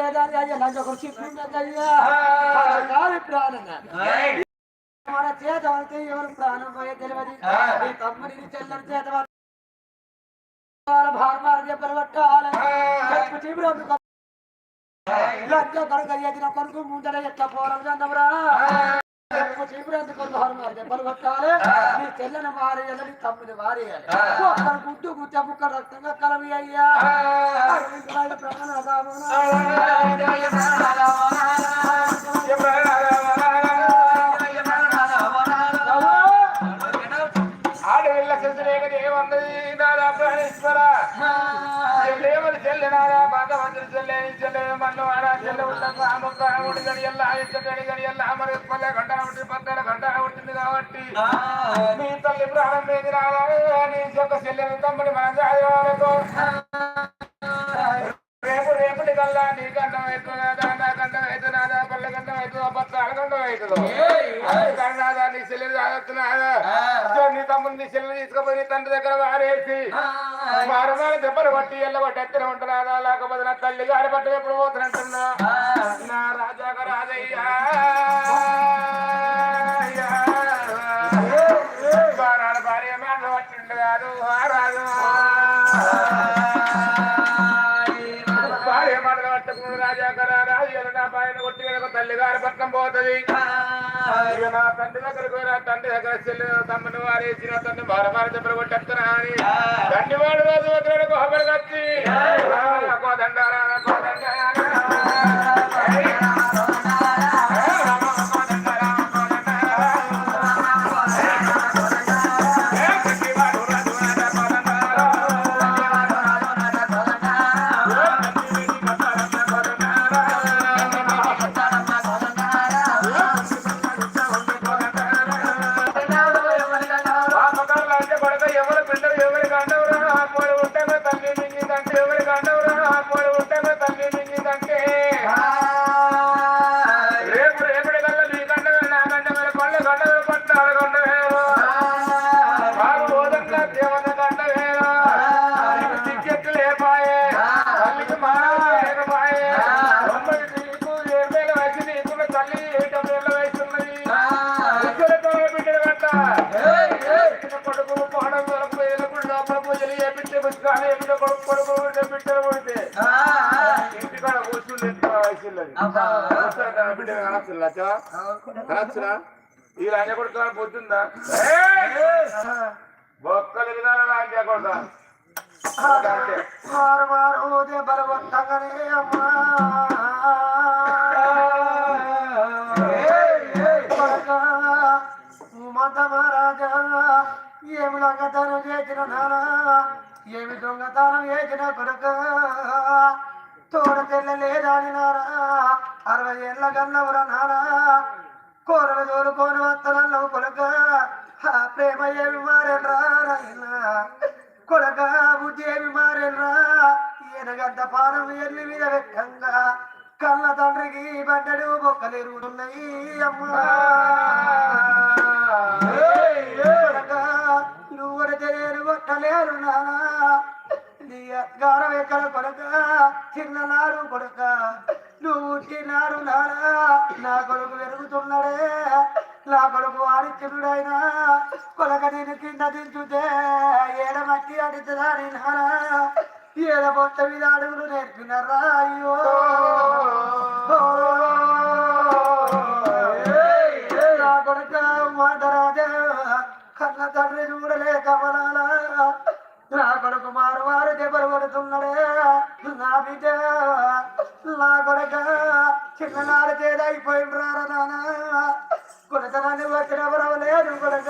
లేదా అని అయ్యా నాకు ఒక చిప్పు అయ్యా కాదు ప్రాణం మన చేత అయితే ఎవరు ప్రాణం పోయే తెలియదు నీ తమ్ముడిని చెల్లెని చేత భారమారు చెప్పలు పట్టాలి కొడుకు ముందర ఎట్లా పోరం చందమురా చెప్పు చీపురు ఎందుకు భారమారు చెప్పలు పట్టాలి నీ చెల్లెని మారి నీ తమ్ముని మారి ఒక్కరు గుడ్డు గుట్ట ముక్క రక్తంగా కలవి అయ్యా ఆడవిల్ల ఉండగా అమ్మక ఉడి గడియల్ల ఇంతటి గడియల్ల మరి పల్లె గంట పద్దెల గంట ఉంటుంది కాబట్టి. నీ తల్లి ప్రాణం మీద నీ యొక్క చెల్లెని తమ్ముడి మన జాయవాళ్ళతో రేపు రేపటి కల్లా నీ గండం అవుతుందా నీ చెల్లెలు తాగుతున్నాదా నీ తమ్ముడు నీ చెల్లెలు తీసుకుపోయి నీ తండ్రి దగ్గర వారేసి వారమాల దెబ్బలు పట్టి ఎల్లబట్టి ఎత్తున ఉంటున్నాదా లేకపోతే నా తల్లి గారి పట్టు ఎప్పుడు పోతున్నట్టున్నా నా రాజాక రాజయ్యా. భార్య మాట పట్టిండు కాదు ఆ. రాజు కొట్టి కనుక తల్లి గారి పట్నం పోతుంది నా తండ్రి దగ్గరకు నా తండ్రి దగ్గర చెల్లి తమ్ముని వారేసి నా తండ్రి భార భార దెబ్బలు కొట్టేస్తున్నా అని. తండ్రి వాడు రోజు వదిలేడు కోపలు కచ్చి కోదండారా కనొచ్చురా ఈ రాజా కొడుకు పొద్దుందా బొక్కలు విధానం రాజా అంటే మారు మారు దెబ్బలు కొట్టగానే అమ్మా! కొడకా, మహారాజా ఏమి దొంగతనం చేసిన నానా? ఏమి దొంగతనం చేసిన కొడుక? తోడ తెల్ల లేదాని అరవై ఏళ్ళ కన్నవురా నానా? కోరలు తోలుకొని వత్తనల్లవు కొడుక ఆ ప్రేమ ఏమి మారేనరా నాయనా? కొడక బుద్ధి ఏమి మారేనరా? ఈయనగడ్డ పానం ఎల్లి మీద వెక్కంగా కళ్ళ తండ్రికి బడ్డడు బొక్కలు ఎరుగుతున్నాయి అమ్మా నువ్వు కొడితే నేను కొట్టలేరు నానా. నీ గారం ఎక్కడ కొడక చిన్ననాడు కొడక. నువ్వు పుట్టినాడు నాడా? నా కొడుకు పెరుగుతున్నాడే నా కొడుకు ఆదిత్యుడైనా కొలక నేను కింద దించుతే ఏడ మట్టి అడుగుతుందని నానా ఏడ కొత్త మీద అడుగులు నేర్పినరా? అయ్యో! నా కొడుక మాట రాజా కన్న తండ్రి చూడలేక వనాలా నా కొడుకు మారు మారు దెబ్బలు నా బిడ్డ నా కొడక చిన్ననాడు తేదైపోయిండ్రారా నానా కొడుకనని వచ్చిన లేదు కొడక.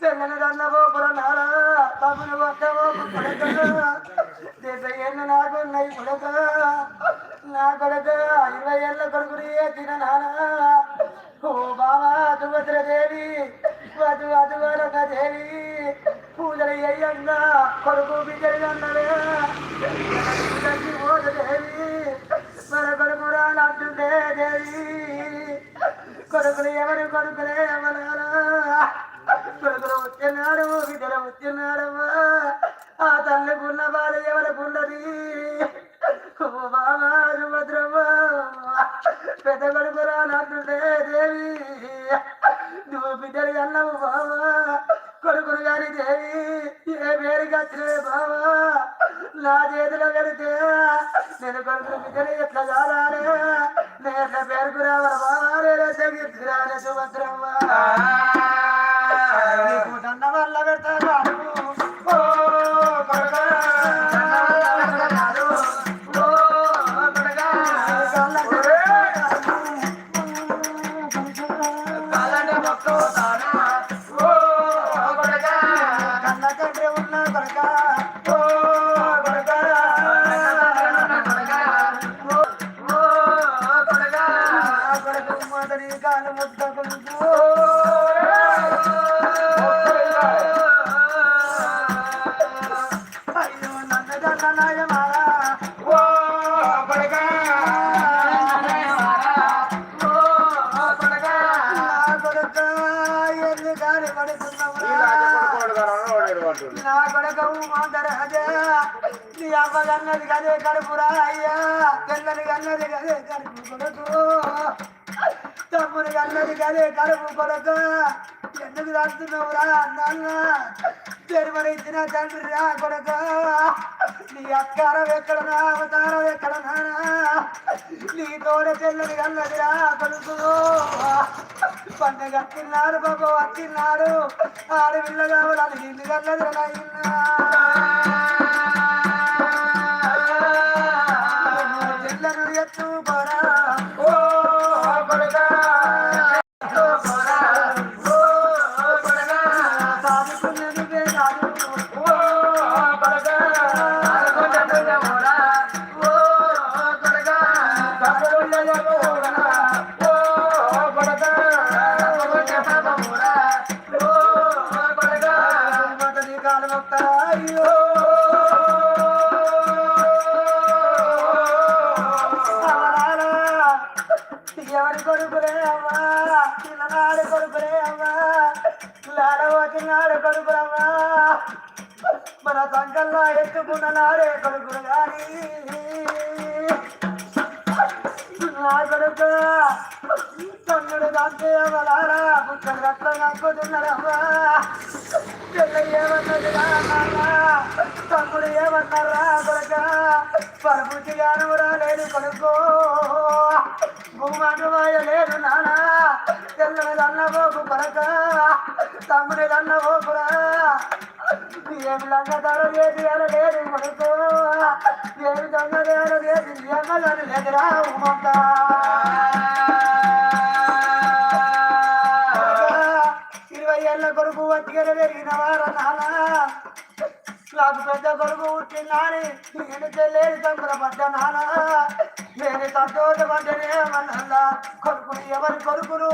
తెల్లని దన్న పోపుర నారా తమ్ముని కొడక. దేశ డెబ్బై ఏళ్ళు నాకున్నాయి కొడక. నా కొడక ఇరవై ఏళ్ళ కొడుకుని తిన నానా ఓ బాబా సుభద్రదేవి వధు అదువరక దేవి పూజలు అయ్యంగా కొడుకు బిడ్డలు అన్నవే దేవి మన కొడుకు రానంటుందే దేవి కొడుకులు ఎవరు కొడుకులే ఎవరారా కొడుకులు వచ్చినారు బిడ్డలు వచ్చినారమ్మా ఆ తల్లికున్న బాధ ఎవరికున్నది ఓ బాబా సుభద్రమ్మ పెద్ద కొడుకు కొడుకులు బిడ్డలు ఎట్లా కాలాలే నేను పేరుకు రావాలి సుభద్రమ్మ దండ వల్ల పెడతాను ఓ అవ్వ గన్నది కదే కడుపురా అయ్యా. తెల్లని గన్నది కదే కడుపు కొడుకు. తమ్ముని గన్నది కదే కడుపు కొడుకు. ఎందుకు రాస్తున్నావురా నాన్న? తెరుమని తండ్రి రా కొడుకు. నీ అక్కారం ఎక్కడ నా అవతారం ఎక్కడ నానా నీ తోడ తెల్లని గన్నది రా కొడుకు. పండగ తిన్నారు బాబు వచ్చిన్నారు ఆడపిల్ల కావాలని ఇల్లు కన్నది రా తెల్లను తమ్ముడు ఏమన్నారా కొడుక పరపుచి గాను లేదు నానా తెల్లని దన్నబోకు కొరక తమ్ముడి దన్నబోకురా ఏమి లంగ దడ అలా లేదు కొడుకు ఏమి దొంగ లేదు లేదు లేదురా ఇరవై ఏళ్ళ కొడుకు వచ్చిన పెరిగిన వారా నానా నాకు పెద్ద కొడుకు పుట్టినాని నేను తెలియని సంబరపడ్డ నానా నేను సంతోషపడ్డనేమన్నా కొడుకుని ఎవరి కొడుకును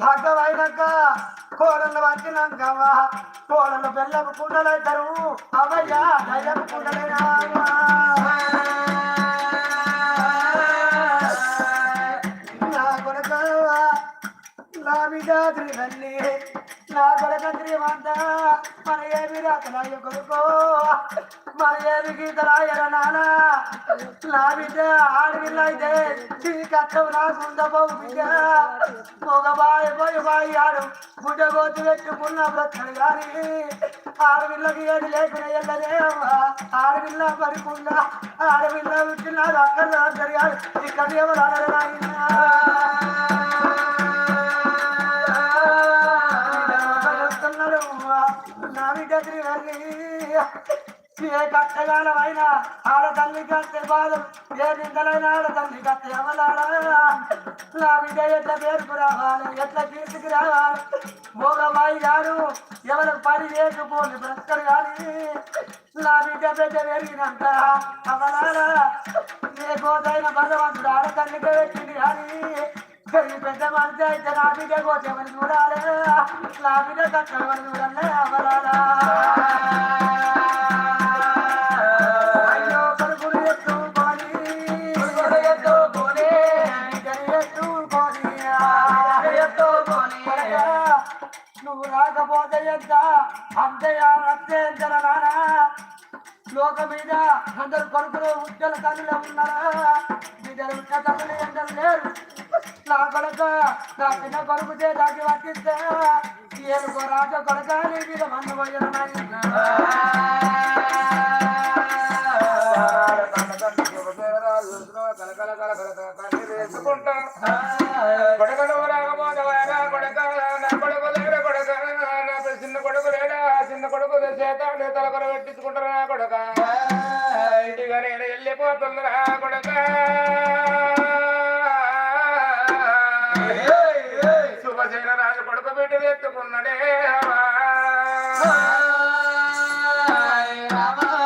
భాగమైనాక కోడలు వచ్చినాక కోడలు బెల్లం కుండలైతారు అవయ్యా దయ్యపు కుండలైనా నా కొడకంత్రి వంద నా మన ఏమి రాత నా యొక్క ఏమి గీతలాయర నాన్న నా బిడ్డ ఆడపిల్ల అయితే ఈ కట్టం నా సొంత బిడ్డ. ఒక బాయ్ పోయి బాయ్ ఆడు. గుడ్డ గోతు పెట్టుకున్న బ్రతడు కానీ ఆడపిల్లకి ఏది లేకుండా వెళ్ళదే ఆడపిల్ల పడుకుండా ఆడపిల్ల పుట్టినాడు అక్కడ జరిగాడు ఇక్కడ ఎవరు అడగరాయినా నా బిడ్డ శ్రీవల్లి ఏ కట్టగాలమైనా ఆడ కట్టే బాధం ఏ నిందలైన ఆడతల్లి కట్టే అమలాడా నా బిడ్డ ఎట్లా పేరుకు రావాలి? ఎట్లా కీర్తికి రావాలి? భోగమాయి గారు ఎవరికి పని వేసుకోండి బ్రతకరు కానీ నా బిడ్డ పెద్ద పెరిగినంత అవలాడా? ఏ కోతైన భగవంతుడు ఆడతల్లికే పెట్టింది కానీ పెద్ద మనిషి అయితే నా బిడ్డ కోసేమని చూడాలి నా బిడ్డ కట్టమని చూడాలి అవలాడా? రాకపోతే ఎంత అంతే నానా లోక మీద అందరు కొడుకులు ఉజ్జల తల్లిలో ఉన్నారా బిడ్డలు అక్క తమ్ముడు ఎందరు లేరు నా కొడుక నా చిన్న కొడుకు చేతాకి వర్తిస్తే ఏనుకో రాజ కొడుక నీ మీద మందు పోయిన కలకల కలకల కలకల వేసుకుంటా కొడకలు చేత తలకొర పెట్టించుకుంటారా నా కొడక. ఇక నేను వెళ్ళిపోతుందిరా కొడక. శుభసేన రాజు కొడుకు బిడ్డ ఎత్తుకున్నాడే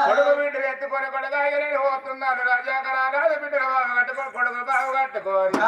కొడుకు బిడ్డలు ఎత్తుకొని కొడుకు నేను పోతున్నాను. రాజాకర రాజు బిడ్డలు బాగా కట్టుకొని కొడుకు బాగా కట్టుకొని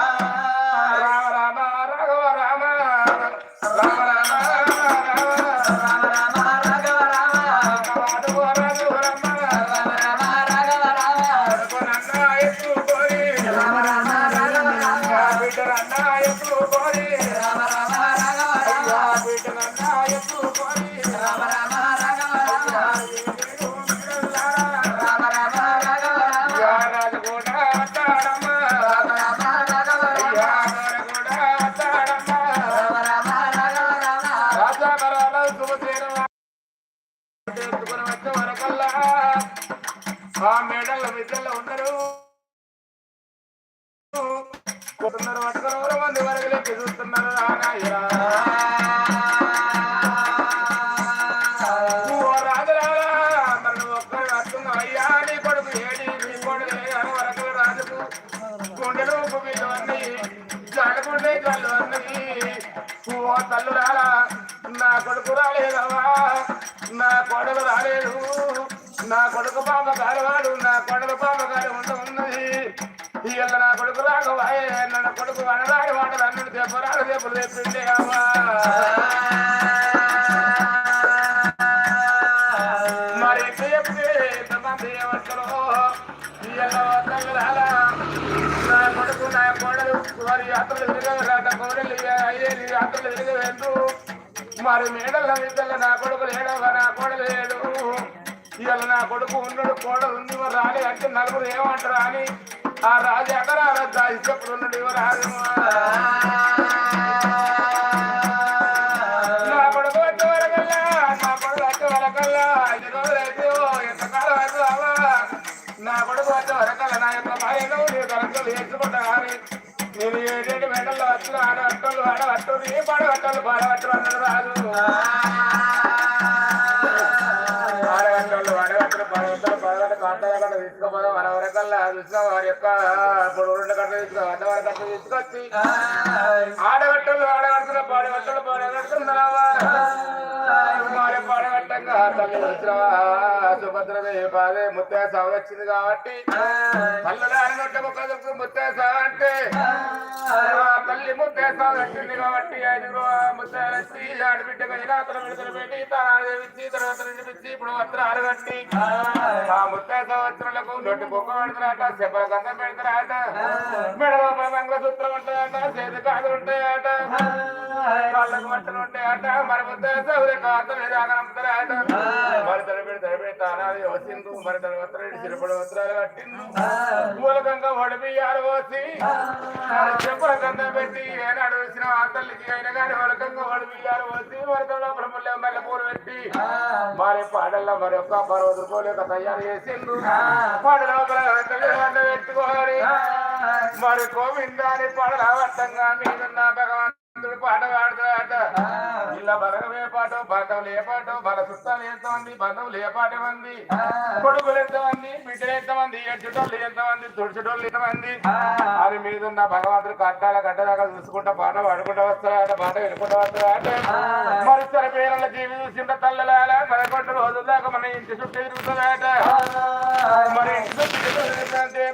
ఇవాళ నా కొడుకు రాకవాయే నా కొడుకు అనరాడు వాడు అన్నుడు దెబ్బరాడు దెబ్బలు తెప్పిండే అమ్మా మరి చెప్తే ఎంతమంది ఏమంటారో ఇవాళ తల్లి రాలా నా కొడుకు నా కోడలు వారి యాత్రలు తిరగరాట కోడలు అయ్యేది యాత్రలు తిరగవేందు మరి మేడల ఇద్దరు నా కొడుకు లేడవా నా కోడలు లేడు ఇవాళ నా కొడుకు ఉన్నాడు కోడలు ఉంది మరి రాలే అంటే నలుగురు ఏమంటారు అని ఆ రాజు ఎక్కడ ఇష్టప్పుడు ఉన్నాడు ఎవరు రాదు నా కొడుకు వచ్చే వరకల్లా నా కొడుకు వచ్చే వరకల్లా ఐదు రోజులు అయితే ఎంతకాలం అయితే రావా? నా కొడుకు వచ్చే వరకల్లా నా యొక్క భార్యను నీ తరంతో నేర్చుకుంటా కానీ నేను ఏడేడు మెడల్లో వచ్చిన ఆడవట్టలు ఆడవట్టలు ఏ పాడవట్టలు పాడవట్టలు అన్నాడు రాజు తీసుకోపోదా. మన వరకల్లా చూసిన వారి యొక్క ఇప్పుడు రెండు గంటలు తీసుకో వంద వరకు గంటలు తీసుకొచ్చి ఆడగట్టలు ఆడగడుతున్న పాడగట్టలు పాడగడుతున్నావా మరి పాడగట్టంగా తల్లి వచ్చినవా సుభద్రదేవి పాదే ముత్తే సాగు వచ్చింది కాబట్టి. పల్లెలు ఆడగట్ట సాగు అంటే తల్లి ముత్తే సాగు వచ్చింది కాబట్టి ఐదుగురు ముత్తే వచ్చి ఆడబిడ్డగా ఇలాతల విడుదల పెట్టి తాదేవిచ్చి తర్వాత నిండిపించి ఇప్పుడు వస్త్రం ఆడగట్టి ఆ ముత్తే సాగు వచ్చినలకు నొట్టి బొక్క పెడతారట చెప్పల గంధం పెడతారట మెడలో మంగళసూత్రం ఉంటాయట చేతి కాదులు ఉంటాయట. కాళ్ళకు బట్టలు ఉంటాయట మరి మరి తలపెడి తలపెడి తానాది వచ్చింది మరి తన చిరుపడి వస్త్రాలు మూలకంగా పోసి చెప్పుల పెట్టి ఏనాడు వచ్చిన తల్లికి అయినా కానీ మూలకంగా వడిపియ్యాలు పోసి మరి తన బ్రహ్మల్యం మల్లె పూలు పెట్టి మరి పాడల్లో మరి ఒక్క పర్వత పూలు తయారు చేసిండు పాడలో పెట్టుకోవాలి మరి గోవిందాని పాడల మీదున్న భగవాన్ పాట పాడుతాడట ఇలా బలగమే పాట బంధవులు ఏ బల సుత్తాలు ఎంతమంది బంధువులు ఏ పాట మంది కొడుకులు ఎంతమంది బిడ్డలు ఎంతమంది ఎడ్చుటోళ్ళు ఎంతమంది తుడిచుటోళ్ళు ఎంతమంది అది మీద ఉన్న భగవంతుడు కట్టాల గడ్డదాకా చూసుకుంటా పాట పాడుకుంటూ వస్తాడట పాట వినుకుంటూ వస్తాడట మరి పేరుల జీవి చూసింట తల్లలాల పదకొండు రోజుల దాకా మన ఇంటి చుట్టూ తిరుగుతుందట మరి ఇంటి చుట్టూ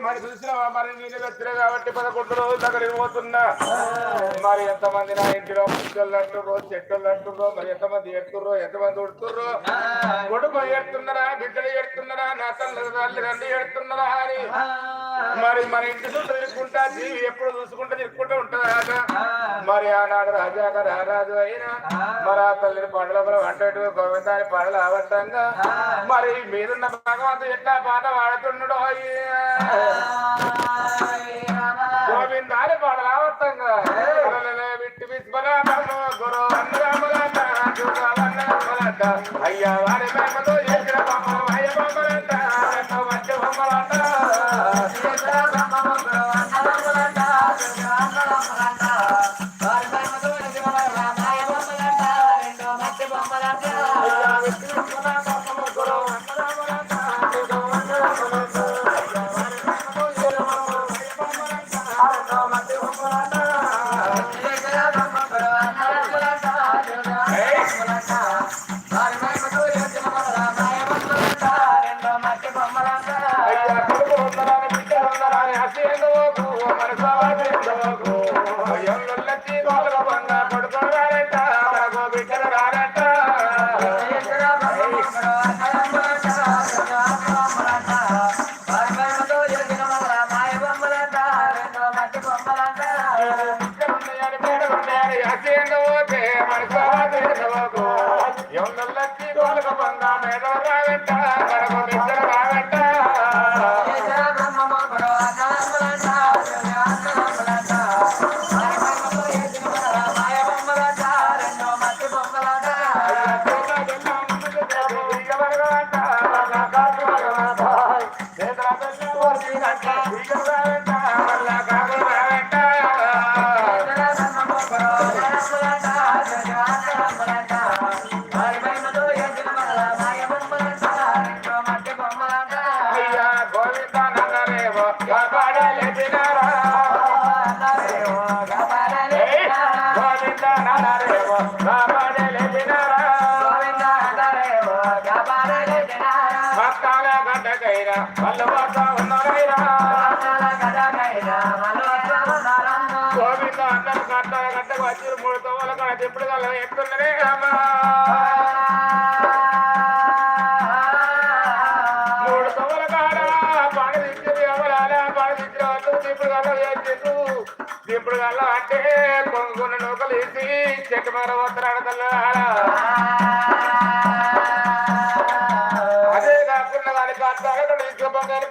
మరి చూసిన మరి నీళ్ళు వచ్చిన కాబట్టి పదకొండు రోజుల దగ్గర పోతున్నా. మరి ఎంతమంది నా ఇంటిలో ముక్కలు అంటుర్రో చెట్టులు అంటుర్రో మరి ఎంతమంది ఎడుతుర్రో ఎంతమంది ఉడుతుర్రో? కొడుకు ఎడుతున్నారా బిడ్డలు ఎడుతున్నారా నా తల్లి తల్లి రండి ఎడుతున్నారా అని. మరి మన ఇంటి చుట్టూ తిరుగుకుంటా జీవి ఎప్పుడు చూసుకుంటూ తిరుగుకుంటూ ఉంటుందట మరి ఆనాడు రాజాగా రారాజు అయినా మరి ఆ తల్లిని పండుగ వంటటు గోవిందాని పాటలు ఆవట్టంగా మరి మీరున్న భగవంతుడు ఎట్లా పాట పాడుతున్నాడో అయ్యా. గోవిందారి పాడలావత్తంగా అయ్యా వారి మేమతో చేసిన బొమ్మలు అయ్య బొమ్మలంట ఎన్నో బొమ్మలంట అయ్యా విట్టి గోవింద అందరు కట్టాల గట్టకు వచ్చి మూడు తోవల కాడ ఎప్పుడు కల అమ్మా మూడు తోవల కాడ పాడ దించింది ఎవరాల పాడ దించిన వాళ్ళు దింపుడు గల్ల వేసిండు దింపుడు గల్ల అంటే కొంగున్న నూకలు వేసి చెట్టు మర వత్తరాడ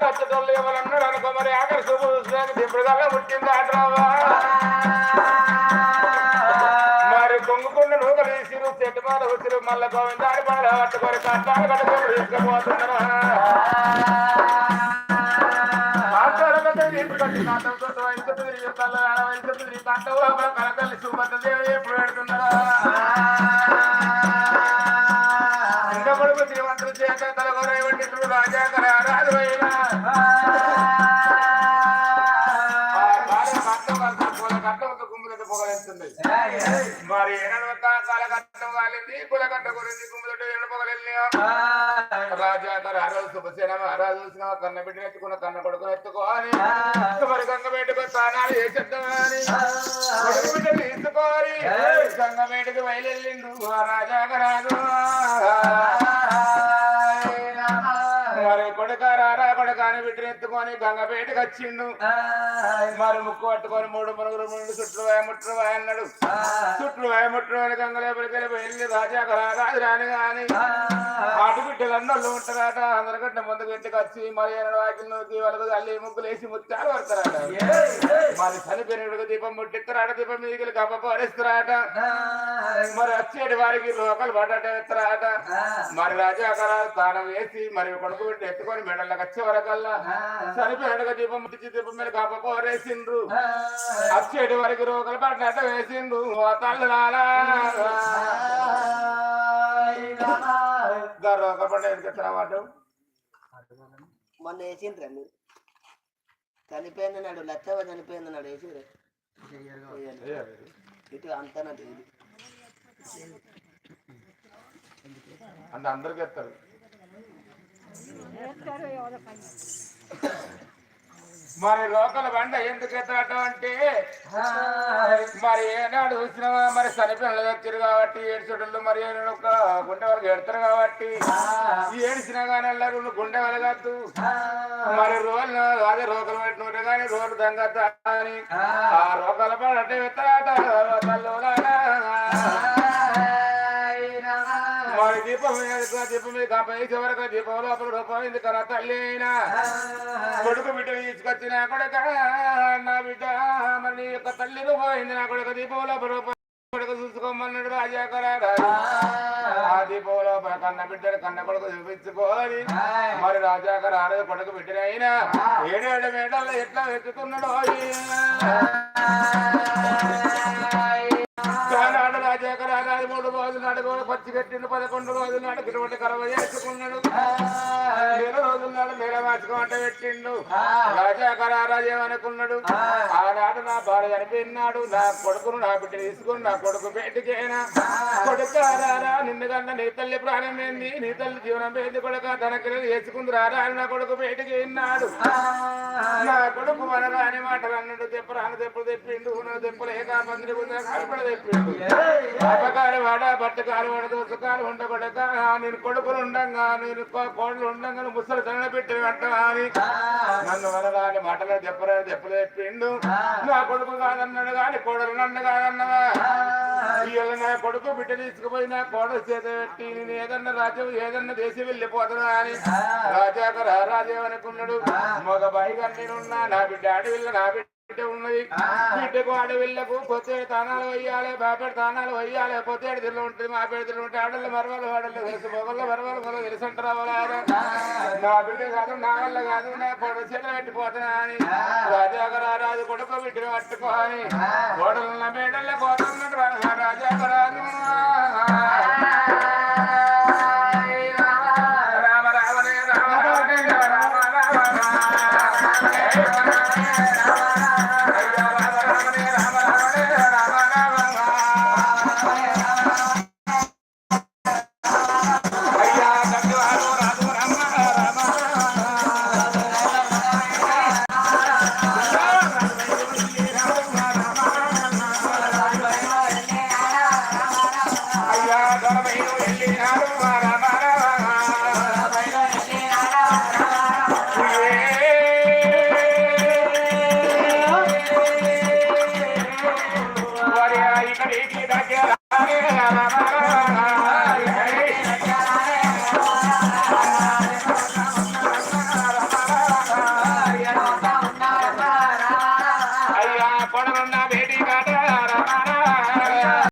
తీసుకుపోగానే కచ్చటోళ్ళు ఎవరన్నాడు అనుకో మరి ఆఖరి పుట్టింది ఆటరావా. మరి నూకలు తీసిరు చెట్టు వచ్చిరు మళ్ళీ గోవిందాడి పాడ పట్టుకొని కట్టాలు కట్టుకొని తీసుకుపోతున్నారు. ఎప్పుడు పెడుతున్నారా? ఇంకా కొడుకు చేత తలగొర వండితుడు రాజా రాజు మరి ఎనడవక కాలకట్టం కాలింది కులకట్ట గురించి గుమ్మలతో ఎండపగలెళ్ళి రాజా ఆ రోజు శుభసేన మహారాజు చూసిన కన్న బిడ్డ ఎత్తుకున్న కన్న కొడుకుని ఎత్తుకోవాలి మరి గంగ బయటకు స్నానాలు చేసేద్దామని కొడుకు బిడ్డ తీసుకోవాలి గంగ బయటకు బయలుదేరిండు ఆ రాజాగా రాజు కొడుక అని బిడ్డను ఎత్తుకొని గంగ బయటకు వచ్చిండు మరి ముక్కు పట్టుకొని మూడు మురుగురు మూడు చుట్లు వాయ ముట్లు వాయ అన్నాడు. చుట్లు వాయ ముట్లు వాయ గంగలే పడికెళ్ళి వెళ్ళి రాజా రాజు రాని గాని. ఆటు బిడ్డలు అన్నోళ్ళు ఉంటారట అందరికంటే ముందుకు ఇంటికి వచ్చి మరి ఏనాడు వాకిలు నూకి వాళ్ళకు అల్లి ముగ్గులు వేసి ముత్యాలు పడతారట. మరి చనిపోయినప్పుడు దీపం ముట్టిస్తారట దీపం మీదికి గప్ప పారేస్తారట. మరి వచ్చేటి వారికి లోకలు పడ్డట ఎత్తారట మరి రాజాకర స్థానం వేసి మరి కొడుకు బిడ్డ ఎత్తుకొని మెడలకు వచ్చే వరకల్లా చనిపోయినట్టుగా దీపం ముట్టించి దీపం మీద గప్ప పారేసిండ్రు వచ్చేటి వారికి రోకలు పడ్డట వేసిండ్రు. తల్లు రాలా పడ్డ ఎందుకు ఎత్తారన్నమాట మొన్న వేసిండ్రా మీరు చనిపోయింది నాడు లచ్చవ చనిపోయింది నాడు వేసిరు ఇటు అంతా ఇది అంటే అందరికి ఎత్తారు. మరి లోకల బండ ఎందుకు ఎత్తాట అంటే? మరి ఏనాడు చూసినావా మరి చనిపోయిన వచ్చారు కాబట్టి ఏడ్చుడు మరి ఒక గుండె వాళ్ళకి ఎడతారు కాబట్టి ఏడిసినా కానీ వెళ్ళారు గుండె వెళ్ళగద్దు మరి రోజు అదే రోకలు పెట్టినట్టు కానీ రోడ్డు దంగద్దు అని. ఆ రోకల బండ అంటే ఎత్తాట మరి దీపం దీపం మీద వరకు దీపం లోపల రూపమైంది కదా తల్లి అయినా. కొడుకు బిడ్డ తీసుకొచ్చిన కొడుక నా బిడ్డ యొక్క తల్లి రూపమైంది నా కొడుకు. దీపంలో రూపాయి కొడుకు చూసుకోమన్నాడు రాజాకరా ఆ దీపంలో కన్న బిడ్డడు కన్న కొడుకు చూపించుకోని మరి రాజాకర ఆడది కొడుకు బిడ్డనైనా ఏడేడు మేడల్లో ఎట్లా వెతుకున్నాడు ఆనాడు రాజాకర ఆనాడు మూడు రోజులు నాడు పచ్చి పెట్టిండు పదకొండు రోజులు నాడు గిరవటి కరవ చేసుకున్నాడు నెల రోజుల నాడు మేడ మాచకం అంట పెట్టిండు. రాజాకర రాజేమనుకున్నాడు ఆనాడు నా భార్య చనిపోయినాడు నా కొడుకును నా బిడ్డ తీసుకుని నా కొడుకు బయటికేనా కొడుకు రారా నిన్ను కన్నా నీ తల్లి ప్రాణం ఏంది? నీ తల్లి జీవనం ఏంది? కొడుక తనకి వేసుకుంది రారా నా కొడుకు బయటికి విన్నాడు నా కొడుకు మన రాని మాటలు అన్నాడు తెప్పరాని తెప్పులు తెప్పిండు ఉన్న తెప్పులు ఏకా మందిరి కడపడ తెప్పిండు. అపకాలు వాడ బట్టకాలు వాడ దోసకాలు ఉండబడక నేను కొడుకులు ఉండంగా నేను కోడలు ఉండంగా ముసలు తన పెట్టి అంటా అని నన్ను వనరాని మాటలు తెప్పరాని తెప్పులు నా కొడుకు కాదన్నాడు కానీ కోడలు నన్ను కాదన్నవా? ఇవాళ నా కొడుకు బిడ్డ తీసుకుపోయి నా కోడలు చేత పెట్టి నేను ఏదన్నా రాజ్యం ఏదన్నా దేశం వెళ్ళిపోతున్నా అని రాజాకర రాజేవనుకున్నాడు మగ బాయిగా నేనున్నా నా బిడ్డ అడవిల్ల నా బిడ్డ ఉన్నది. బిడ్డకు అడవిళ్ళకు పొత్తేడు తానాలు వేయాలి బాపేడు తానాలు వేయాలి పొత్తేడు తిల్లు ఉంటుంది మా పేడు తిల్లు ఉంటుంది ఆడళ్ళు మరవలు వాడళ్ళు తెలుసు మొగళ్ళు మరవలు మొగలు తెలుసంటారా నా బిడ్డ కాదు నా వల్ల కాదు నా పొడ చేతులు పెట్టిపోతున్నా అని. రాజాకరాజు కొడుకు బిడ్డను పట్టుకోని గోడల మేడల్లో పోతున్నాడు రాజాకరాజు రామ